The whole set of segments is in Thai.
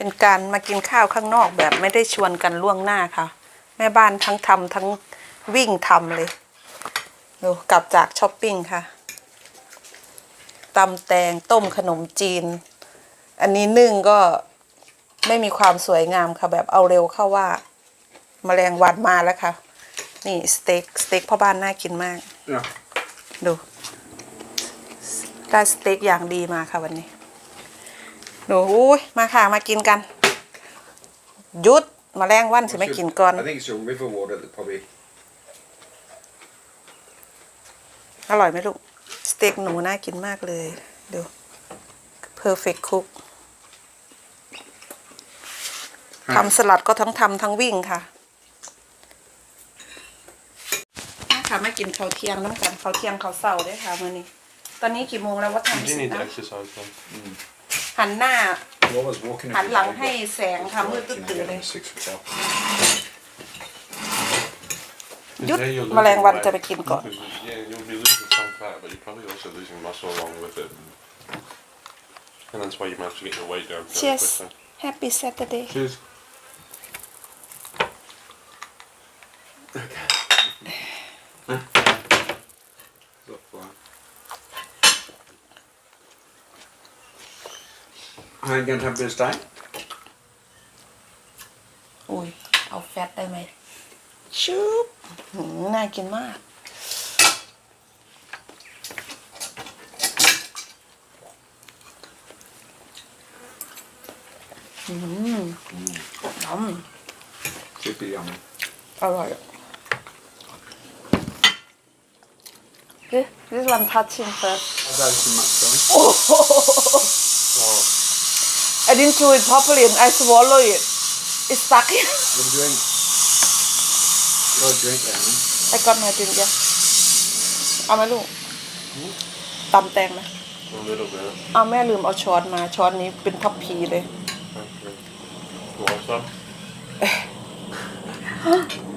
เป็นการมากินข้าวข้างนอกแบบไม่ได้ชวนกันล่วงหน้าค่ะ แม่บ้านทั้งทำทั้งวิ่งทำเลย ดูกลับจากช้อปปิ้งค่ะตำแตงต้มขนมจีน อันนี้นึ่งก็ไม่มีความสวยงามค่ะ แบบเอาเร็วเข้าว่ามาแมลงวันมาแล้วค่ะ นี่สเต็กสเต็กพ่อบ้านน่ากินมากดูได้สเต็กอย่างดีมาค่ะวันนี้ดูอุ้ยมาค่ะมากินกันยุดมาแรงวันสิไม่กินก่อนอร่อยไหมลูกสเต็กหนูน่ากินมากเลยดู perfect cook ทำสลัดก็ทั้งทำทั้งวิ่งค่ะค่ะไม่กินข้าวเที่ยงน้ำกันข้าวเที่ยงข้าวเสาร์ด้วยค่ะมื่อนี้ ตอนนี้กี่โมงแล้วว่าทำสิ n นะหันหน้า หันหลังให้แสงค่ะมือตื่นเลยยุดมแมลงวันจะไปกินก่อน Cheers. Happy Saturday. Cheers. ยังทำเป็นสไตล์อุ้ย เอาแฟตได้ไหมชุบน่ากินมาก อืมน้ชื่อปียมำอร่อยอะ This ่ h i s one touching first. ชิมะใช่ไหมโอ้โห o didn't do it properly and I swallow it. It's stuck here. Your drink. Your drink, Annie. I got my drink, yeah. เอาไหมลูกตำแตงไหม A little bit. เอาแม่ลืมเอาช้อนมาช้อนนี้เป็นทัพพีเลย Okay. You want some?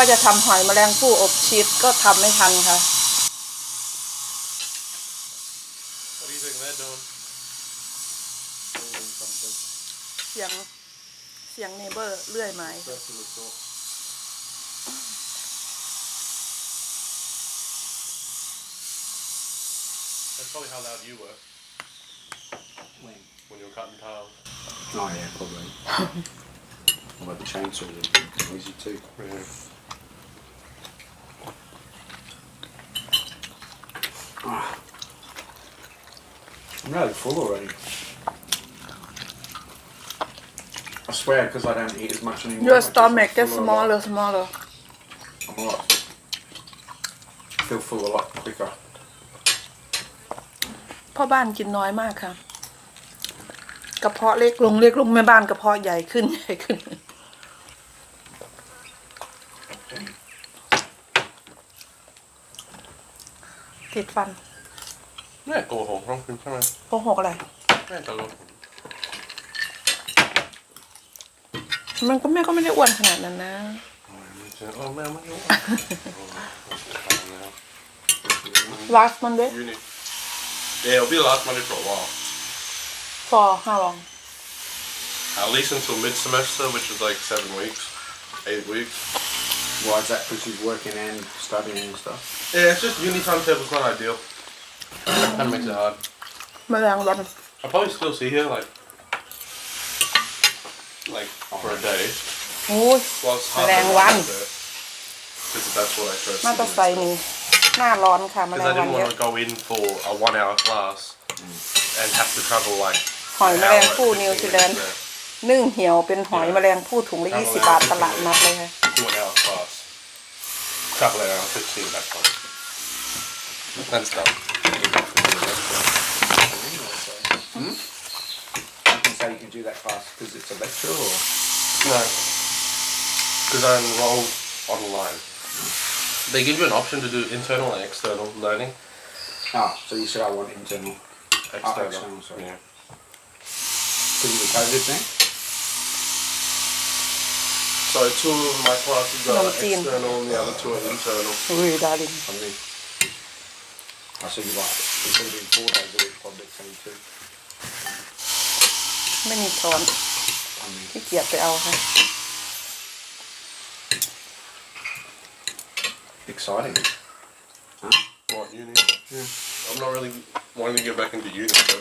่าจะทำหอยแมลงผู้อบชีสก็ทำไม่ทันค่ะ เสียง เสียงเนเบอร์เลื่อยไหมหน่อยครับเลย How about the chainsaw? Easy too. y Oh. I'm really full already. I swear, because I don't eat as much anymore. Your stomach gets smaller, smaller. I'm a lot. I feel full a lot quicker. พ่อบ้านกินน้อยมากค่ะกระเพาะเล็กลงเล็กลงแม่บ้านกระเพาะใหญ่ขึ้นใหญ่ขึ้นติดฟันแม่โกหกต้องคิดใช่ไหมโกหกอะไรแม่ตลกมันก็แม่ก็ไม่ได้อ้วนขนาดนั้นนะโอ้แม่ไม่รู้ลัสมันด้วย Yeah, it'll be last Monday for a while. For how long? At least until mid semester, which is like seven weeks, eight weeks. Why is that? Because she's working and studying and stuff. Yeah, it's just uni timetable's i not ideal. Kind of makes it hard. แมลงวัน I'll probably still see here like like for a day. โอ it's h a to Because that's what I chose. มาตอร์ไซหน้าร้อนค่ะมล Because ง I วัน didn't เยอะ want to go in for a one hour class and have to travel like. หอย an แม hour ลง and ผู้15นิวซีแลนด์ minutes นึ่งเหี่ยวเป็นหอยแมลงผู้ถุงละ20บาทตลาดนัดเลยค่ะ there To an hour class. probably around 15 that point. That's done. Hmm? I can say you can do that fast? because it's a lecture or? No. Because I enrolled online. They give you an option to do internal and external learning. Ah, so you said I want internal. External. Oh, external sorry. Yeah. Because of the COVID thing? So two of my classes are Nineteen. external and the other two are internal. Uy, darling. Sunday. I said you like you can do four days a week, five days, twenty two. ไม่มีช้อนขี้เกียจไปเอาค่ะ Exciting. Right, uni. Yeah. I'm not really wanting to get back into uni. So.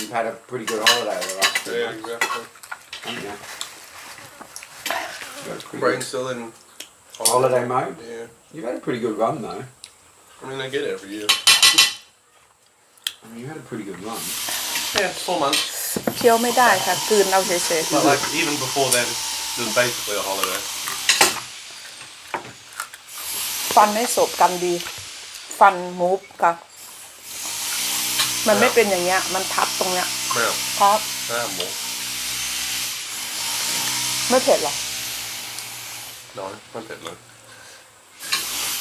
You've had a pretty good holiday the last few Yeah, exactly. Yeah. Brain's t i l l in holiday, holiday mode. Yeah. You've had a pretty good run though. I mean, they get it every year. I mean, you had a pretty good run. Yeah, four months. เคี้ยวไม่ได้ค่ะกลืนเอาเฉย But like even before then, it was basically a holiday. ฟันไม่สบกันดี ฟันมูฟค่ะมันไม่เป็นอย่างเงี้ย มันทับตรงเนี้ย w พับ t ไม่เผ็ดหรอน้อนไม่เผ็ดเลย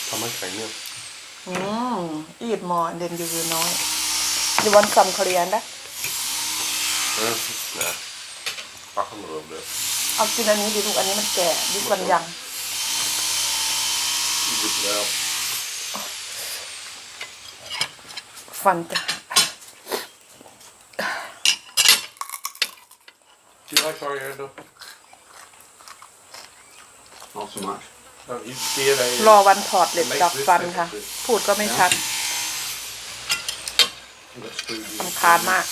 ทำให้ไข่เนี่ยอืมอีดหมอนเด่นอยู่น้อยอยู่วันสำเคลียนนะเออนะปักข้างเริ่มเลยเอากินอันนี้ดิลูกอันนี้มันแก่ดิบวันยังหยุดแล้วฟันจ้ะที่ไร้ชอยเองด้วรอวันถอดเหล็กดอกฟันค่ะพูดก็ไม่ชัดสำคัญมาก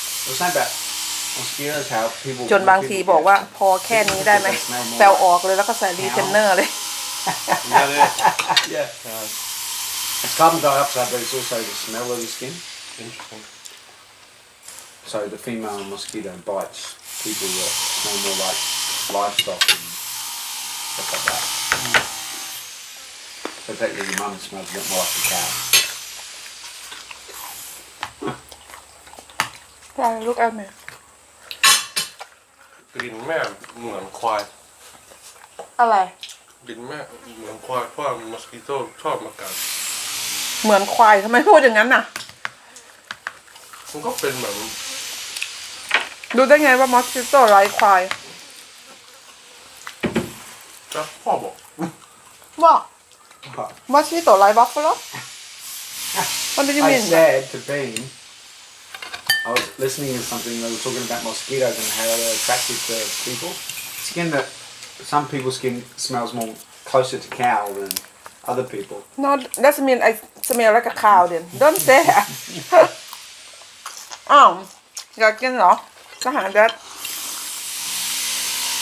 จนบางทีบอกว่าพอแค่นี้ได้ไหมแซวออกเลยแล้วก็ใส่รีเทนเนอร์เลยคาร์บอนไดออกไซด์ไปสู้ใส่กลิ่นของสกินอินเทอร์เน็ตดังนั้นม stuff like that. Mm. Particularly your mum smells a bit more like a cat. Wow, look at me. กลิ่น m a ่ I'm quiet. วาย อะไรกลิ่นแม่เหมือนควายเพราะว่ามัสกิโต้ชอบมากัดเหมือนควายทำไมพูดอย่างนั้นน่ะมันก็เป็นแบบดูได้ไงว่ามอสคิโตไร้ควาย What did you I mean? said to Bean, I was listening to something they were talking about mosquitoes and how they're attracted to people. Skin that some people's skin smells more closer to cow than other people. No, that's mean I smell like a cow then. Don't say that. um, you're getting อยากกินเหรออาหารเด็ด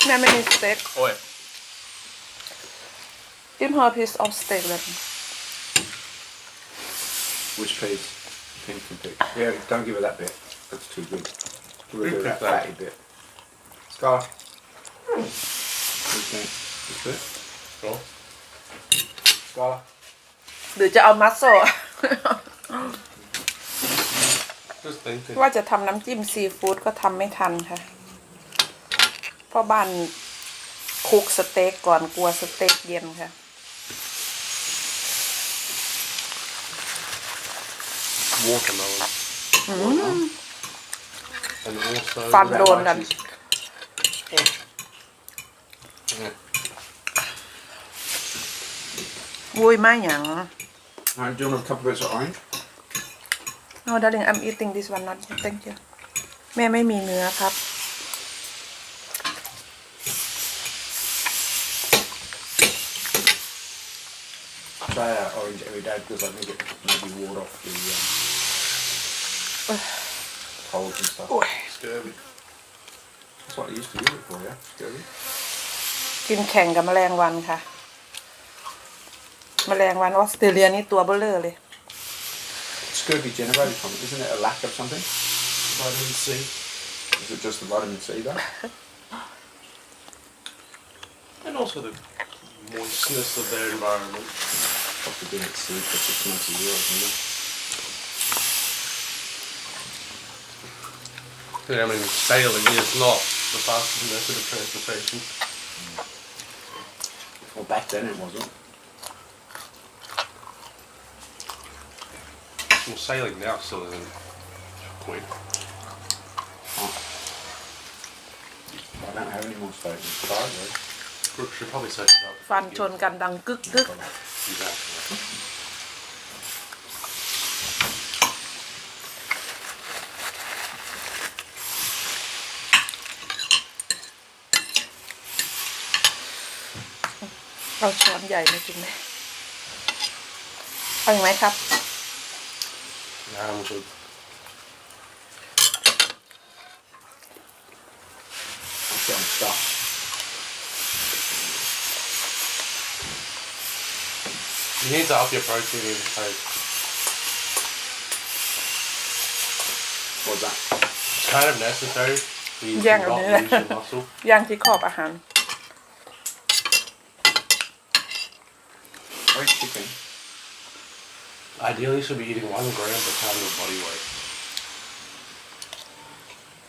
แม่ไม่มีสเต็กโอ้ย Dem habe ich es aufstellen. Which page? Pink and pink. Yeah, don't give her that bit. That's too good. Give her that fatty bit. bit. Scar. Hmm. Okay. This bit. Scar. Scar. หรือจะเอามัสโซ Just t h ว่าจะทำน้ำจิ้มซีฟู้ดก็ทำไม่ทันค่ะ เพราะบ้านคุกสเต็กก่อนกลัวสเต็กเย็นค่ะ watermelon. Mm. And also Fan donen. Is... Yeah. วุ้ยมาหยัง Alright, do you want a couple bits of orange? No darling I'm eating this one not thank you แม่ไม่มีเนื้อครับ Try that orange every day because I think it maybe ward off the. Um, colds and stuff. Oh. Scurvy. That's what they used to use it for, yeah? Scurvy. กินแข่งกับแมลงวันค่ะแมลงวันออสเตรเลียนี่ตัวเบลเลอร์เลย Scurvy generated from it, isn't it a lack of something? Vitamin C. Is it just the vitamin C that? and also the moistness of their environment. Probably been at sea for six months a year, isn't I mean, sailing is not the fastest method of transportation. Well, back then it wasn't. Well, sailing now still isn't quick. I don't have any more statements, but I do. Should probably search it up. ฟันชนกันดังกึกกึก Exactly. เอาช้อนใหญ่มากินเลยเอาอีกไหมครับน้ำสุดจอมจอก你 need to up your protein intake. What's that? It's kind of necessary. You yeah, cannot lose your muscle. ย่างที่ขอบอาหาร Ideally, you should be eating one gram per pound of body weight.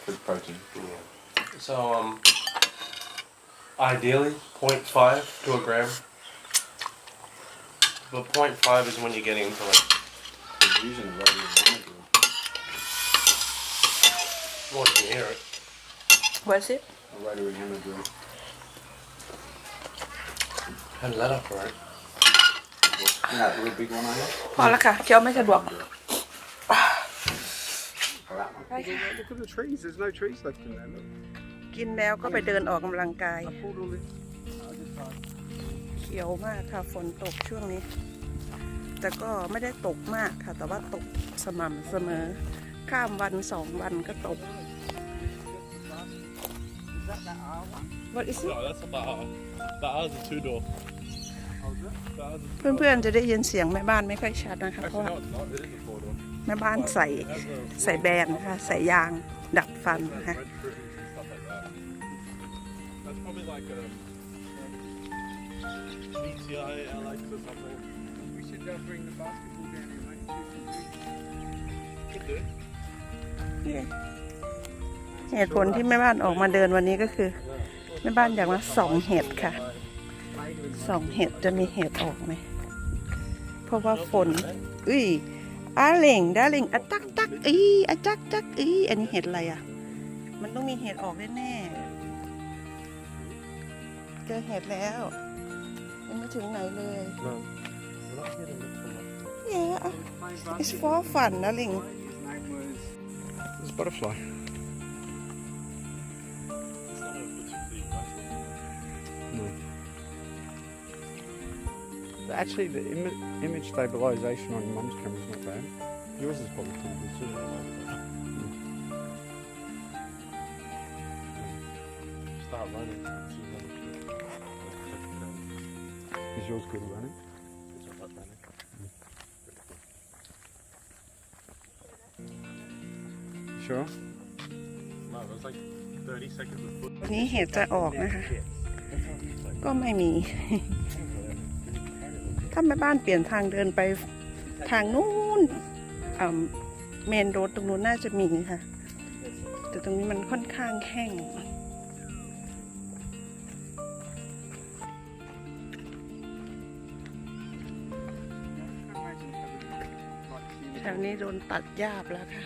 Good protein. Yeah. So, um, ideally, 0.5 to a gram. But 0.5 is when you're getting into like. Using the Well, you can hear it. What's it? A right over hammer Hadn't let up right. พอแล้วค่ะเคี้ยวไม่สะดวกกินแล้วก็ไปเดินออกกำลังกายเขียวมากค่ะฝนตกช่วงนี้แต่ก็ไม่ได้ตกมากค่ะ แต่ว่าตกสม่ำเสมอ ข้ามวันสองวันก็ตก What is it? that's about t h altitude. เพื่อน ๆ จะได้ยินเสียงแม่บ้านไม่ค่อยชัดนะคะเพราะว่าแม่บ้านใส่ใส่แบนนะคะใส่ยางดักฟันนะคะเหตุผลที่แม่บ้านออกมาเดินวันนี้ก็คือแม่บ้านอยากมาสองเห็ดค่ะสองเห็ดจะมีเห็ดออกไหมเพราะว่าฝน อุ้ยอาเหล่งดาเหล่งอะตักตักอีอะจักจักอีอันนี้เห็ดอะไรอ่ะ มันต้องมีเห็ดออกแน่ๆ เจอเห็ดแล้วยังไม่ถึงไหนเลยเ Yeah, it's for fun, นะ r l i n g It's butterfly. Actually, the Im image stabilisation on your mum's camera is not bad. Yours is probably pretty good too. Start running. Is yours good running? Sure? No, it was like 30 seconds of foot. นี่เห็ดจะออกนะคะก็ไม่มี ถ้าแม่บ้านเปลี่ยนทางเดินไปทางนู้นเมนโรดตรงนู้นน่าจะมีค่ะ แต่ตรงนี้มันค่อนข้างแห้งแถวนี้โดนตัดหญ้าแล้วค่ะ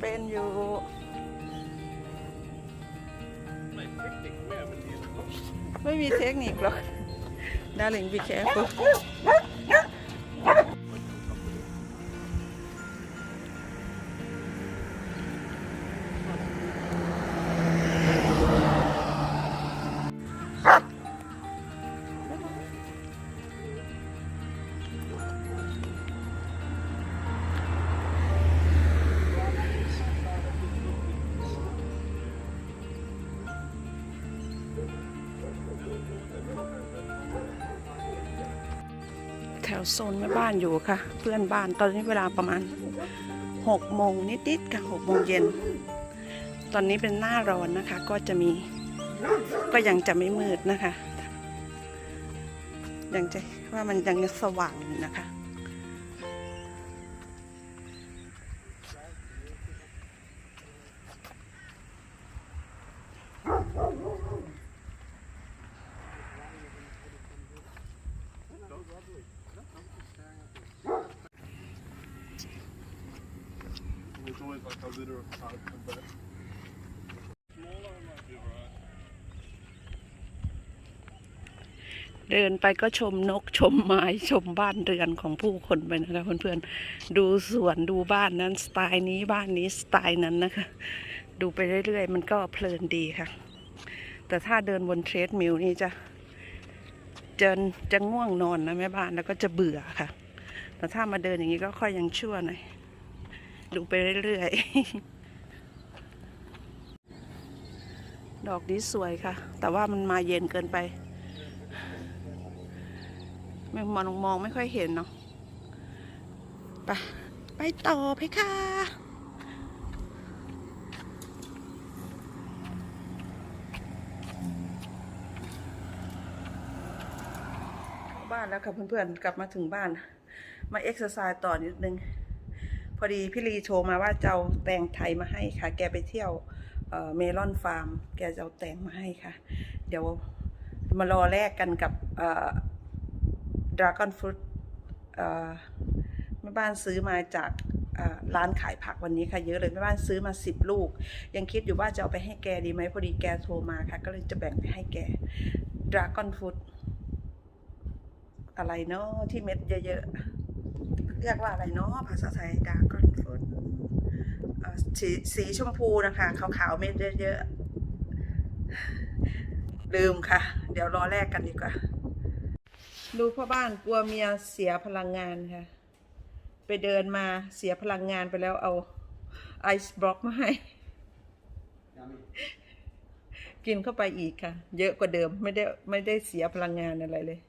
เป็นอยู่ไม่มีเทคนิคหรอก darling be careful วโซนแม่บ้านอยู่ค่ะเพื่อนบ้านตอนนี้เวลาประมาณหกโมงนิดๆค่ะหกโมงเย็น ตอนนี้เป็นหน้าร้อนนะคะก็จะมีก็ยังจะไม่มืดนะคะ ยังจะว่ามันยังสว่างอยู่นะคะดินไปก็ชมนกชมไม้ชมบ้านเรือนของผู้คนไปนะคะเพื่อนๆดูสวนดูบ้านนั้นสไตล์นี้บ้านนี้สไตล์นั้นนะคะดูไปเรื่อย ๆ มันก็เพลินดีค่ะ แต่ถ้าเดินบนเทรดมิลนี่จะจะจะง่วงนอนนะแม่บ้านแล้วก็จะเบื่อค่ะ แต่ถ้ามาเดินอย่างนี้ก็ค่อยยังชั่วหน่อยดูไปเรื่อยๆ ดอกนี้สวยค่ะ แต่ว่ามันมาเย็นเกินไปมันมองมองไม่ค่อยเห็นเนาะ ไปไปต่อเพคะบ้านแล้วค่ะ เพื่อน ๆ กลับมาถึงบ้าน มาเอ็กซ์ไซส์ต่อนิดนึงพอดี พี่ลีโชว์มาว่าจะเอาแตงไทยมาให้ค่ะ แกไปเที่ยวเมลอนฟาร์มแกจะเอาแตงมาให้ค่ะ เดี๋ยวมารอแลกกันกับดราก้อนฟรุตแม่บ้านซื้อมาจากร้านขายผักวันนี้ค่ะเยอะเลยแม่บ้านซื้อมา 10 ลูก ยังคิดอยู่ว่าจะเอาไปให้แกดีไหม พอดีแกโทรมาค่ะ ก็เลยจะแบ่งไปให้แกดราก้อนฟรุตอะไรเนาะที่เม็ดเยอะๆเรียกว่าอะไรเนาะภาษาไทยดราก้อนฟรุตสีชมพูนะคะขาวๆเม็ดเยอะๆ ลืมค่ะ เดี๋ยวรอแรกกันดีกว่าดูพ่อบ้านกลัวเมียเสียพลังงานค่ะไปเดินมาเสียพลังงานไปแล้วเอาไอซ์บล็อกมาให้ กินเข้าไปอีกค่ะ เยอะกว่าเดิมไม่ได้ไม่ได้เสียพลังงานอะไรเลย